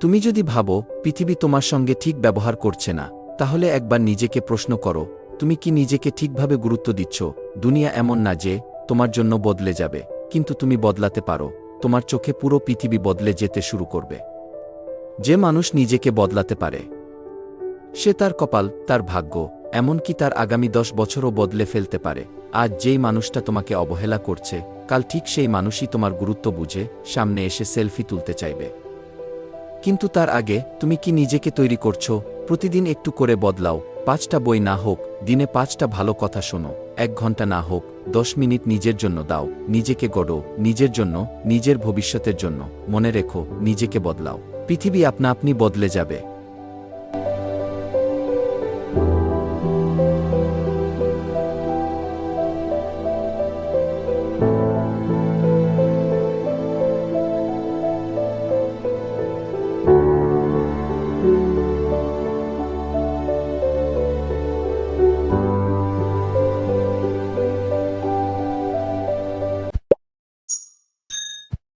তুমি যদি ভাবো, পৃথিবী তোমার সঙ্গে ঠিক ব্যবহার করছে না, তাহলে একবার নিজেকে প্রশ্ন করো, তুমি কি নিজেকে ঠিকভাবে গুরুত্ব দিচ্ছ? দুনিয়া এমন না যে, তোমার জন্য বদলে যাবে, কিন্তু তুমি বদলাতে পারো, তোমার চোখে পুরো পৃথিবী বদলে যেতে শুরু করবে। যে মানুষ নিজেকে বদলাতে পারে, সে তার কপাল, তার ভাগ্য, এমনকি তার আগামী দশ বছরও বদলে ফেলতে পারে। আজ যেই মানুষটা তোমাকে অবহেলা করছে, কাল ঠিক সেই মানুষই তোমার গুরুত্ব বুঝে, সামনে এসে সেলফি তুলতে চাইবে। কিন্তু তার আগে, তুমি কি নিজেকে তৈরি করছ? প্রতিদিন একটু করে বদলাও। পাঁচটা বই না হোক, দিনে পাঁচটা ভালো কথা শোনো। এক ঘণ্টা না হোক, দশ মিনিট নিজের জন্য দাও। নিজেকে গড়ো, নিজের জন্য, নিজের ভবিষ্যতের জন্য। মনে রেখো, নিজেকে বদলাও। পৃথিবী আপনা আপনি বদলে যাবে।